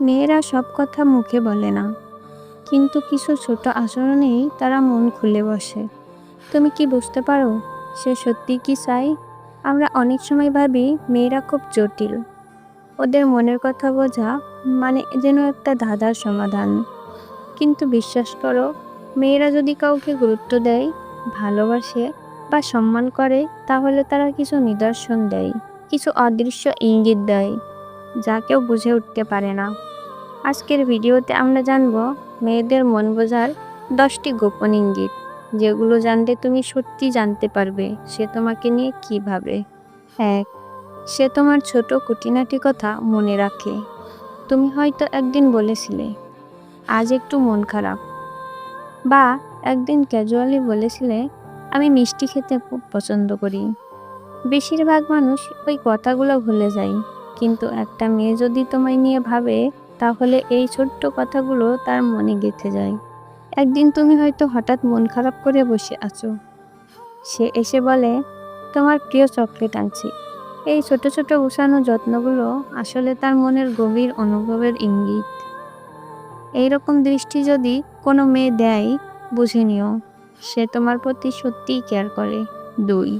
মেয়েরা সব কথা মুখে বলে না। কিন্তু কিছু ছোট আচরণেই তারা মন খুলে বসে। তুমি কি বুঝতে পারো, সে সত্যি কি চাই? আমরা অনেক সময় ভাবি মেয়েরা খুব জটিল। ওদের মনের কথা বোঝা মানে যেন একটা ধাঁধার সমাধান। কিন্তু বিশ্বাস করো, মেয়েরা যদি কাউকে গুরুত্ব দেয়, ভালোবাসে বা সম্মান করে, তাহলে তারা কিছু নিদর্শন দেয়, কিছু অদৃশ্য ইঙ্গিত দেয়। যা কেউ বুঝে উঠতে পারে না। আজকের ভিডিওতে আমরা জানব মেয়েদের মন বোঝার দশটি গোপন ইঙ্গিত, যেগুলো জানলে তুমি সত্যি জানতে পারবে সে তোমাকে নিয়ে কী ভাবে। এক, সে তোমার ছোট কুটিনাটি কথা মনে রাখে। তুমি হয়তো একদিন বলেছিলে, আজ একটু মন খারাপ। বা একদিন ক্যাজুয়ালি বলেছিলে, আমি মিষ্টি খেতে খুব পছন্দ করি। বেশিরভাগ মানুষ ওই কথাগুলো ভুলে যায়। কিন্তু একটা মেয়ে যদি তোমায় নিয়ে ভাবে, তাহলে এই ছোট্ট কথাগুলো তার মনে গেঁথে যায়। একদিন তুমি হয়তো হঠাৎ মন খারাপ করে বসে আছো। সে এসে বলে, তোমার প্রিয় চকলেট আনছি। এই ছোট ছোট উষানো যত্নগুলো আসলে তার মনের গভীর অনুভবের ইঙ্গিত। এইরকম দৃষ্টি যদি কোনো মেয়ে দেয়, বুঝে নিও, সে তোমার প্রতি সত্যিই কেয়ার করে। দুই,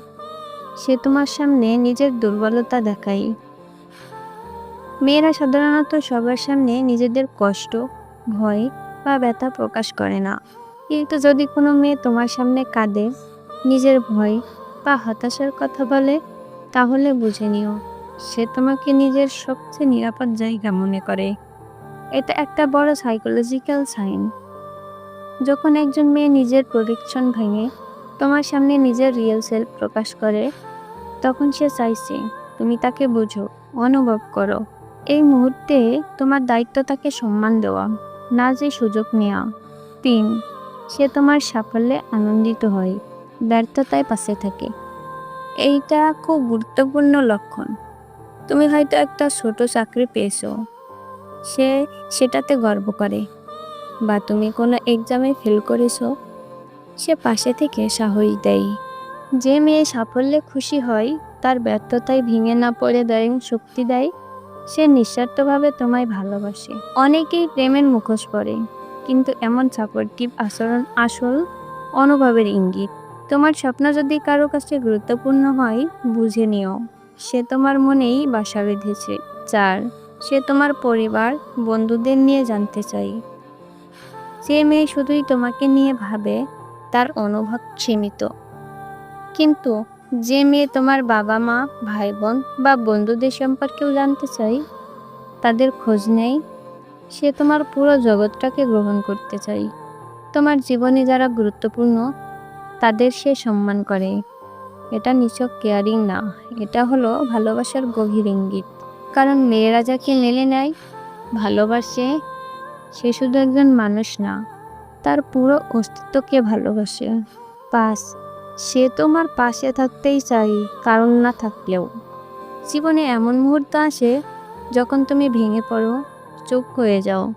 সে তোমার সামনে নিজের দুর্বলতা দেখায়। মেয়েরা সাধারণত সবার সামনে নিজেদের কষ্ট, ভয় বা ব্যথা প্রকাশ করে না। কিন্তু যদি কোনো মেয়ে তোমার সামনে কাঁদে, নিজের ভয় বা হতাশার কথা বলে, তাহলে বুঝে নিও, সে তোমাকে নিজের সবচেয়ে নিরাপদ জায়গা মনে করে। এটা একটা বড় সাইকোলজিক্যাল সাইন যখন একজন মেয়ে নিজের প্রোটেকশন ভেঙে তোমার সামনে নিজের রিয়েল সেলফ প্রকাশ করে, তখন সে চাইছে, তুমি তাকে বুঝো, অনুভব করো। এই মুহূর্তে তোমার দায়িত্ব তাকে সম্মান দেওয়া, না যে সুযোগ নেওয়া তিন, সে তোমার সাফল্যে আনন্দিত হয়, ব্যর্থতায় পাশে থাকে। এইটা খুব গুরুত্বপূর্ণ লক্ষণ। তুমি হয়তো একটা ছোট চাকরি পেয়েছ। সে সেটাতে গর্ব করে। বা তুমি কোনো এক্সামে ফেল করেছ। সে পাশে থেকে সাহস দেয়। যে মেয়ে সাফল্যে খুশি হয়, তার ব্যর্থতায় ভেঙে না পড়ে দেয় শক্তি দেয়। সে নিঃস্বার্থভাবে তোমায় ভালোবাসে। অনেকেই প্রেমের মুখোশ পরে, কিন্তু এমন সাপোর্টিভ আচরণ আসল অনুভবের ইঙ্গিত। তোমার স্বপ্ন যদি কারও কাছে গুরুত্বপূর্ণ হয়, বুঝে নিও, সে তোমার মনেই বাসা বেঁধেছে চার সে তোমার পরিবার, বন্ধুদের নিয়ে জানতে চাই যে মেয়ে শুধুই তোমাকে নিয়ে ভাবে, তার অনুভব সীমিত। কিন্তু যে মেয়ে তোমার বাবা মা, ভাই বোন বা বন্ধুদের সম্পর্কেও জানতে চাই, তাদের খোঁজ নেই, সে তোমার পুরো জগৎটাকে গ্রহণ করতে চাই। তোমার জীবনে যারা গুরুত্বপূর্ণ, তাদের সে সম্মান করে। এটা নিছক কেয়ারিং না, এটা হলো ভালোবাসার গভীর ইঙ্গিত। কারণ মেয়েরা যাকে মেলে নেয়, ভালোবাসে, সে শুধু একজন মানুষ না, তার পুরো অস্তিত্বকে ভালোবাসে। পাস সে তোমার পাশে থাকতেই চাই, কারণ না থাকলেও। জীবনে এমন মুহূর্ত আসে, যখন তুমি ভেঙে পড়ো, চুপ হয়ে যাও।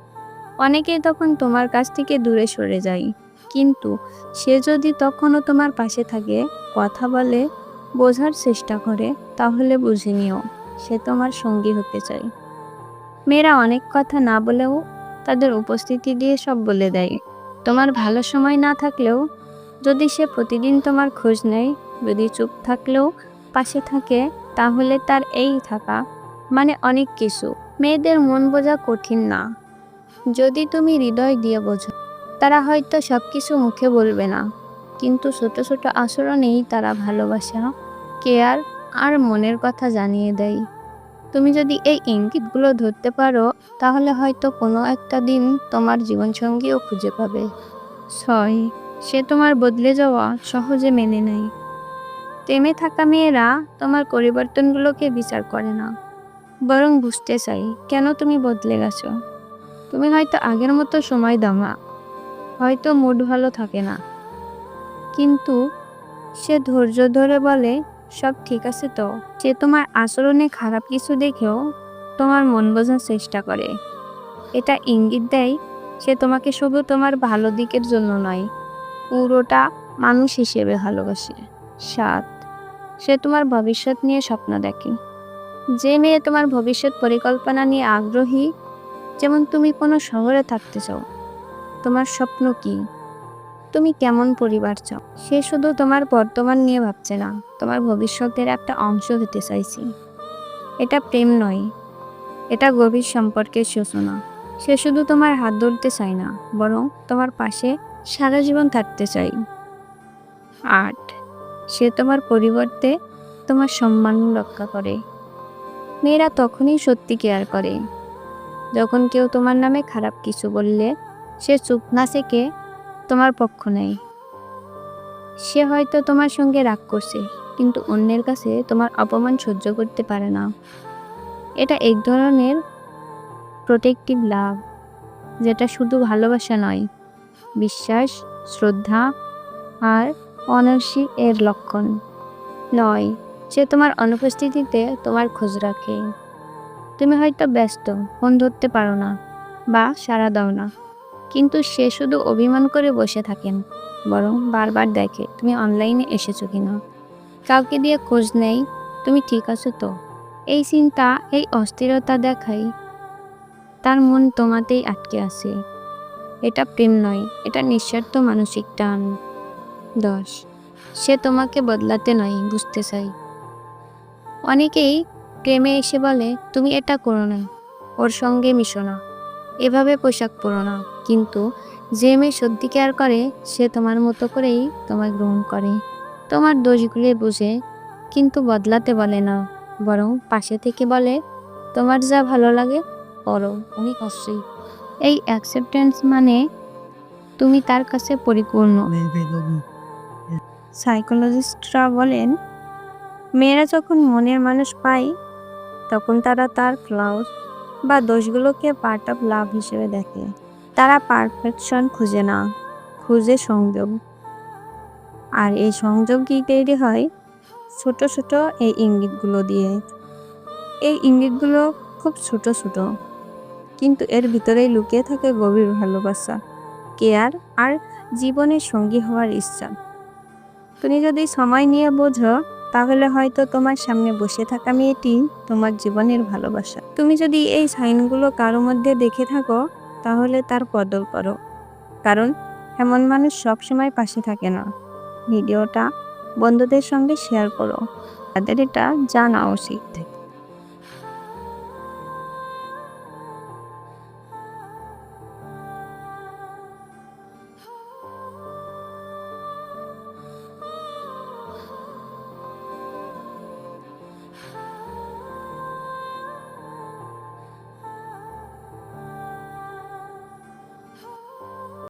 অনেকেই তখন তোমার কাছ থেকে দূরে সরে যায়। কিন্তু সে যদি তখনও তোমার পাশে থাকে, কথা বলে, বোঝার চেষ্টা করে, তাহলে বুঝে নিও, সে তোমার সঙ্গী হতে চায়। মেয়েরা অনেক কথা না বলেও তাদের উপস্থিতি দিয়ে সব বলে দেয়। তোমার ভালো সময় না থাকলেও যদি সে প্রতিদিন তোমার খোঁজ নেয়, যদি চুপ থাকলেও পাশে থাকে, তাহলে তার এই থাকা মানে অনেক কিছু। মেয়েদের মন বোঝা কঠিন না। যদি তুমি হৃদয় দিয়ে বোঝো, তারা হয়তো সব কিছু মুখে বলবে না। কিন্তু ছোট ছোট আচরণেই তারা ভালোবাসা, কেয়ার আর মনের কথা জানিয়ে দেয়। তুমি যদি এই ইঙ্গিতগুলো ধরতে পারো, তাহলে হয়তো কোনো একটা দিন তোমার জীবনসঙ্গীও খুঁজে পাবে। ছয় সে তোমার বদলে যাওয়া সহজে মেনে নেয় প্রেমে থাকা মেয়েরা তোমার পরিবর্তনগুলোকে বিচার করে না। বরং বুঝতে চাই, কেন তুমি বদলে গেছো? তুমি হয়তো আগের মতো সময় দাও না। হয়তো মুড ভালো থাকে না। কিন্তু সে ধৈর্য ধরে বলে, সব ঠিক আছে তো? সে তোমার আচরণে খারাপ কিছু দেখেও তোমার মন বোঝার চেষ্টা করে। এটা ইঙ্গিত দেয়, সে তোমাকে শুধু তোমার ভালো দিকের জন্য নয় পুরোটা মানুষ হিসেবে ভালোবাসে। সাত, সে তোমার ভবিষ্যৎ নিয়ে স্বপ্ন দেখে। যে মেয়ে তোমার ভবিষ্যৎ পরিকল্পনা নিয়ে আগ্রহী, যেমন তুমি কোনো শহরে থাকতে চাও, তোমার স্বপ্ন কি? তুমি কেমন পরিবার চাও? সে শুধু তোমার বর্তমান নিয়ে ভাবছে না, তোমার ভবিষ্যতের একটা অংশ হতে চাইছি। এটা প্রেম নয়, এটা গভীর সম্পর্কের সূচনা। সে শুধু তোমার হাত ধরতে চায় না, বরং তোমার পাশে সারা জীবন থাকতে চাই। আট, সে তোমার পরিবর্তে তোমার সম্মান রক্ষা করে। মেয়েরা তখনই সত্যি কেয়ার করে। যখন কেউ তোমার নামে খারাপ কিছু বললে, সে চুপ না থেকে তোমার পক্ষ নেয়। সে হয়তো তোমার সঙ্গে রাগ করছে, কিন্তু অন্যের কাছে তোমার অপমান সহ্য করতে পারে না। এটা এক ধরনের প্রোটেক্টিভ লাভ যেটা শুধু ভালোবাসা নয় বিশ্বাস, শ্রদ্ধা আর অনার্সিপ এর লক্ষণ। নয় সে তোমার অনুপস্থিতিতে তোমার খোঁজ রাখে। তুমি হয়তো ব্যস্ত ফোন ধরতে পারো না বা সাড়া দাও না। কিন্তু সে শুধু অভিমান করে বসে থাকেন, বরং বারবার দেখে তুমি অনলাইনে এসেছ কিনা। কাউকে দিয়ে খোঁজ নেই, তুমি ঠিক আছো তো? এই চিন্তা, এই অস্থিরতা দেখাই তার মন তোমাতেই আটকে আছে। এটা প্রেম নয়, এটা নিঃস্বার্থ মানসিক টান। দশ, সে তোমাকে বদলাতে নয়, বুঝতে চাই। অনেকেই প্রেমে এসে বলে, তুমি এটা করো না, ওর সঙ্গে মিশো না। এভাবে পোশাক পরো না। কিন্তু যে মেয়ে সত্যি কেয়ার করে, সে তোমার মতো করেই তোমায় গ্রহণ করে। তোমার দোষগুলি বুঝে, কিন্তু বদলাতে বলে না, বরং পাশে থেকে বলে, তোমার যা ভালো লাগে করো অনেক অবশ্যই এই অ্যাকসেপ্টেন্স মানে তুমি তার কাছে পরিপূর্ণ। সাইকোলজিস্টরা বলেন, মেয়েরা যখন মনের মানুষ পায়, তখন তারা তার ক্লাউজ বা দোষগুলোকে পার্ট অফ লাভ হিসেবে দেখে। তারা পারফেকশন খুঁজে না, খুঁজে সংযোগ। আর এই সংযোগই তৈরি হয়? ছোট ছোট এই ইঙ্গিতগুলো দিয়ে। এই ইঙ্গিতগুলো খুব ছোট ছোট। কিন্তু এর ভিতরেই লুকিয়ে থাকে গভীর ভালোবাসা, কেয়ার আর জীবনের সঙ্গী হওয়ার ইচ্ছা। তুমি যদি সময় নিয়ে বোঝো, তাহলে হয়তো তোমার সামনে বসে থাকা মেয়েটি তোমার জীবনের ভালোবাসা। তুমি যদি এই সাইনগুলো কারও মধ্যে দেখে থাকো, তাহলে তার কদর করো। কারণ এমন মানুষ সবসময় পাশে থাকে না। ভিডিওটা বন্ধুদের সঙ্গে শেয়ার করো। তাদের এটা জানা উচিত।